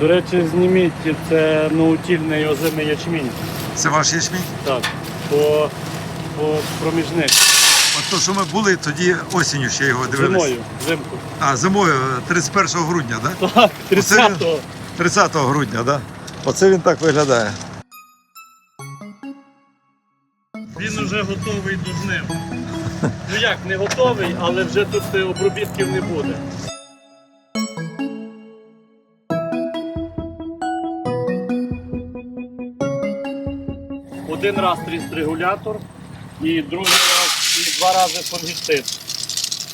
До речі, зніміть це наутільний озимий ячмінь. Це ваш ячмінь? Так, по, по проміжних. От то, що ми були, тоді осінню ще його дивилися. Зимою, взимку. А, зимою, 31 грудня, так? Так, 30-го. 30 грудня, так? Да? Оце він так виглядає. Він вже готовий до жнив. Ну як, не готовий, але вже тут е, обробітків не буде. Один раз регулятор і другий раз і два рази фунгіцид.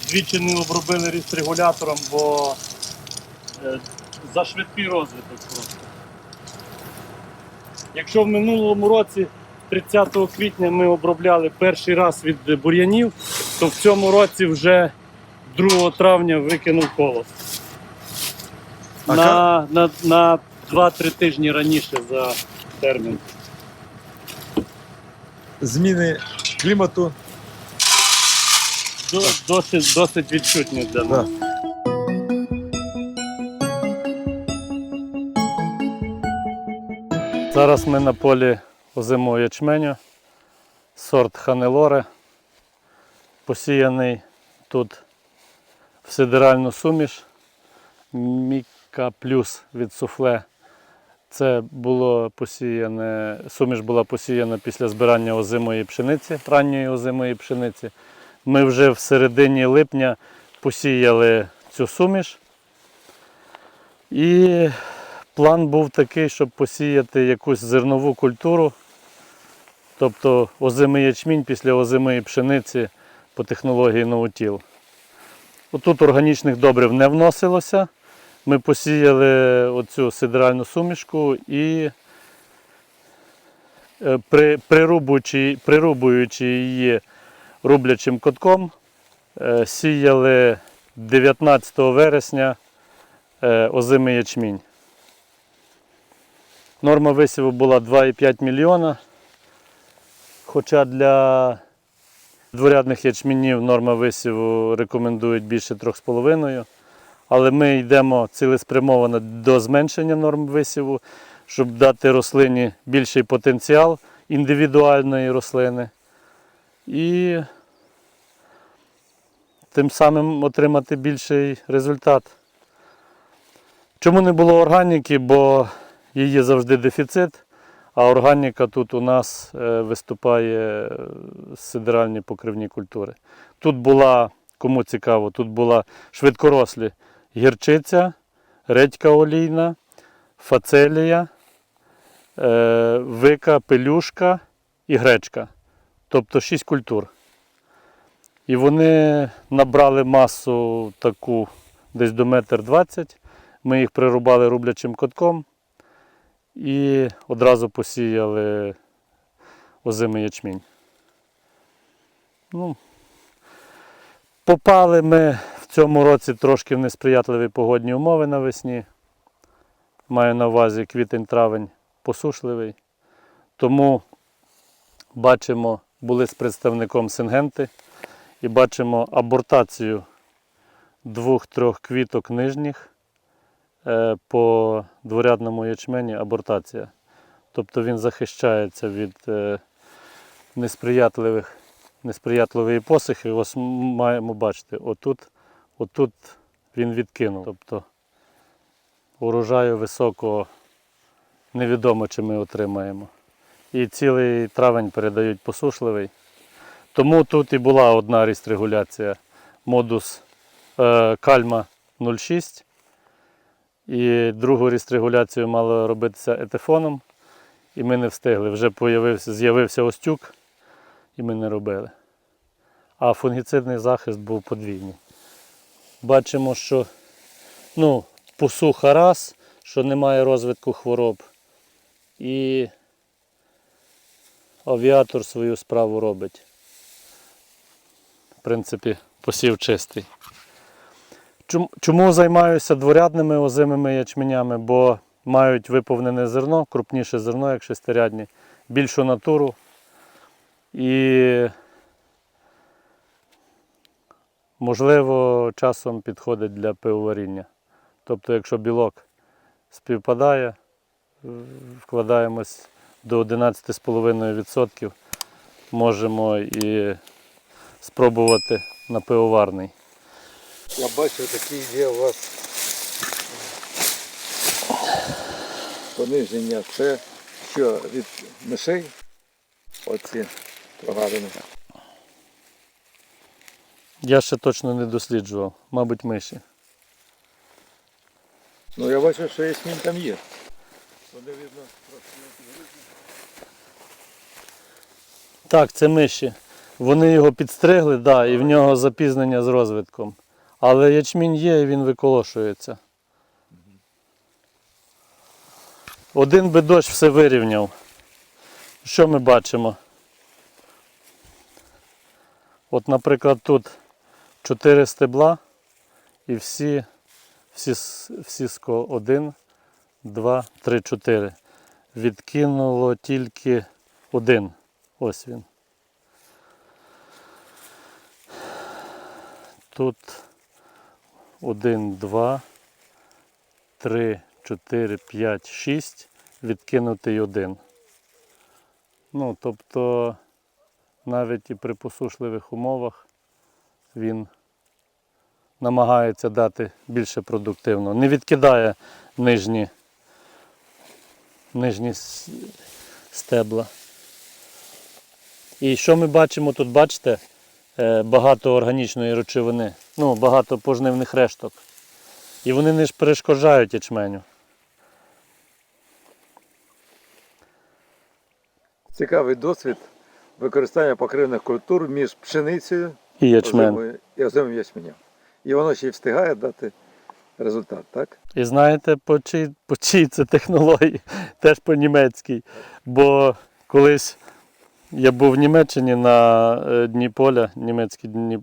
Двічі не обробили ріст регулятором, бо е, за швидкий розвиток просто. Якщо в минулому році 30 квітня ми обробляли перший раз від бур'янів, то в цьому році вже 2 травня викинув колос. На, на, на 2-3 тижні раніше за термін. Зміни клімату. Досить, досить відчутні для Да. нас. Зараз ми на полі озимого ячменю, сорт Ханелоре, посіяний тут в сидеральну суміш, Міка плюс від суфле. Це було посіяне, суміш була посіяна після збирання озимої пшениці, ранньої озимої пшениці. Ми вже в середині липня посіяли цю суміш. І план був такий, щоб посіяти якусь зернову культуру, тобто озимий ячмінь після озимої пшениці по технології Новотіл. Отут органічних добрив не вносилося. Ми посіяли оцю сидеральну сумішку і е, при, прирубуючи, прирубуючи її рублячим котком, е, сіяли 19 вересня е, озимий ячмінь. Норма висіву була 2,5 мільйона. Хоча для дворядних ячмінів норма висіву рекомендують більше 3,5. Але ми йдемо цілеспрямовано до зменшення норм висіву, щоб дати рослині більший потенціал індивідуальної рослини. І тим самим отримати більший результат. Чому не було органіки? Бо її завжди дефіцит, а органіка тут у нас е, виступає е, сидеральні покривні культури. Тут була, кому цікаво, тут була швидкорослі гірчиця, редька олійна, фацелія, е, вика, пелюшка і гречка. Тобто 6 культур. І вони набрали масу таку десь до метр двадцять. Ми їх прирубали рублячим котком і одразу посіяли озимий ячмінь. Ну, попали ми цьому році трошки в несприятливі погодні умови навесні. Маю на увазі квітень-травень посушливий. Тому бачимо, були з представником Сингенти і бачимо абортацію двох-трьох квіток нижніх е, по дворядному ячмені абортація. Тобто він захищається від е, несприятливих, несприятливої посухи. Ось маємо бачити, отут, отут він відкинув. Тобто урожаю високого невідомо, чи ми отримаємо. І цілий травень передають посушливий. Тому тут і була одна регуляція модус е, кальма 0,6. І другу регуляцію мало робитися етефоном. І ми не встигли. Вже з'явився остюк, і ми не робили. А фунгіцидний захист був подвійний. Бачимо, що ну, посуха раз, що немає розвитку хвороб. І авіатор свою справу робить. В принципі, посів чистий. Чому, займаюся дворядними озимими ячменями? Бо мають виповнене зерно, крупніше зерно, як шестирядні, більшу натуру. І, можливо, часом підходить для пивоваріння. Тобто, якщо білок співпадає, вкладаємось до 11,5%. Можемо і спробувати на пивоварний. Я бачу, такий є у вас пониження. Це що, від мишей? Оці прогадини. Я ще точно не досліджував, мабуть, миші. Ну я бачу, що ясмін там є. Вони видно Так, це миші. Вони його підстригли, да, і в нього запізнення з розвитком. Але ячмінь є і він виколошується. Один би дощ все вирівняв. Що ми бачимо? От, наприклад, тут 4 стебла і всі, всі, всі ско 1, 2, 3, 4. Відкинуло тільки один. Ось він. Тут 1, 2, 3, 4, 5, 6, відкинутий один. Ну, тобто навіть і при посушливих умовах він намагається дати більше продуктивно. Не відкидає нижні, нижні стебла. І що ми бачимо тут, бачите, Е, багато органічної речовини, ну, багато пожнивних решток. І вони не ж перешкоджають ячменю. Цікавий досвід використання покривних культур між пшеницею І ячмен. і озимим ячменем. І воно ще й встигає дати результат, так? І знаєте, по чий, по чий це технології? Теж по німецькій. Бо колись я був в Німеччині на е, дні поля, німецькі дні,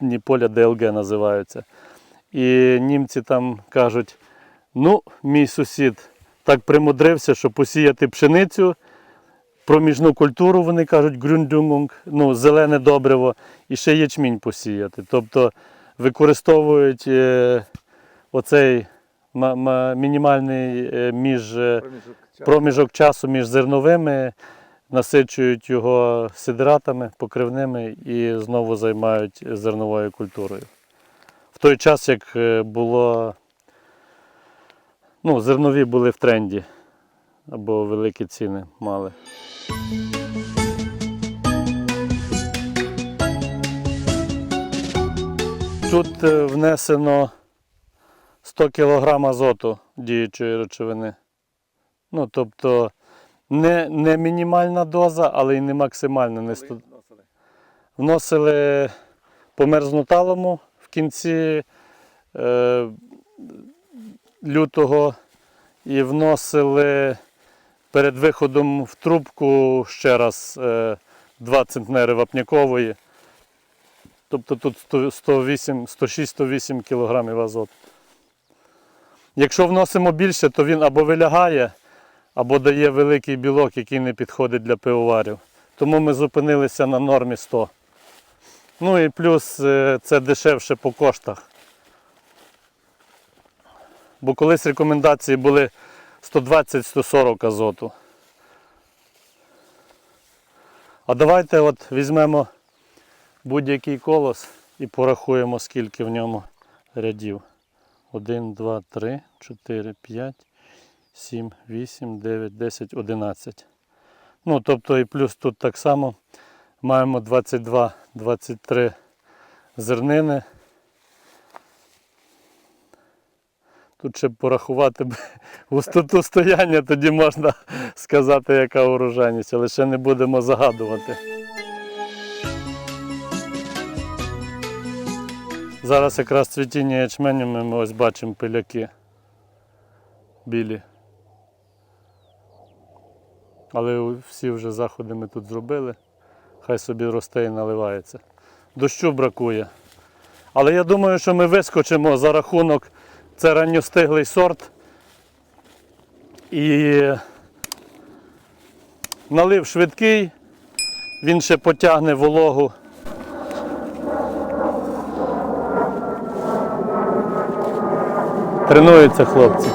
дні поля ДЛГ називаються. І німці там кажуть: ну, мій сусід так примудрився, що посіяти пшеницю, проміжну культуру, вони кажуть, ґрюндюнг, ну, зелене добриво, і ще ячмінь посіяти. Тобто використовують е, оцей ма- ма- мінімальний е, між, е, Проміжок часу. між зерновими, насичують його сидратами покривними і знову займають зерновою культурою. В той час, як було, ну, зернові були в тренді або великі ціни мали. Тут е, внесено 100 кг азоту діючої речовини. Ну, тобто не, не мінімальна доза, але й не максимальна. Не сто- Вносили по мерзнуталому в кінці е, лютого і вносили перед виходом в трубку ще раз е, 2 центнери вапнякової. Тобто тут 106-108 кг азоту. Якщо вносимо більше, то він або вилягає, або дає великий білок, який не підходить для пивоварів. Тому ми зупинилися на нормі 100. Ну і плюс е, це дешевше по коштах. Бо колись рекомендації були 120-140 азоту. А давайте от візьмемо будь-який колос і порахуємо, скільки в ньому рядів. 1, 2, 3, 4, 5, 7, 8, 9, 10, 11. Ну, тобто і плюс тут так само маємо 22, 23 зернини. Тут ще порахувати густоту стояння, тоді можна сказати, яка урожайність, але ще не будемо загадувати. Зараз якраз цвітіння ячменю ми ось бачимо пиляки білі. Але всі вже заходи ми тут зробили. Хай собі росте і наливається. Дощу бракує. Але я думаю, що ми вискочимо за рахунок, це ранньостиглий сорт. І налив швидкий, він ще потягне вологу. Тренуються хлопці.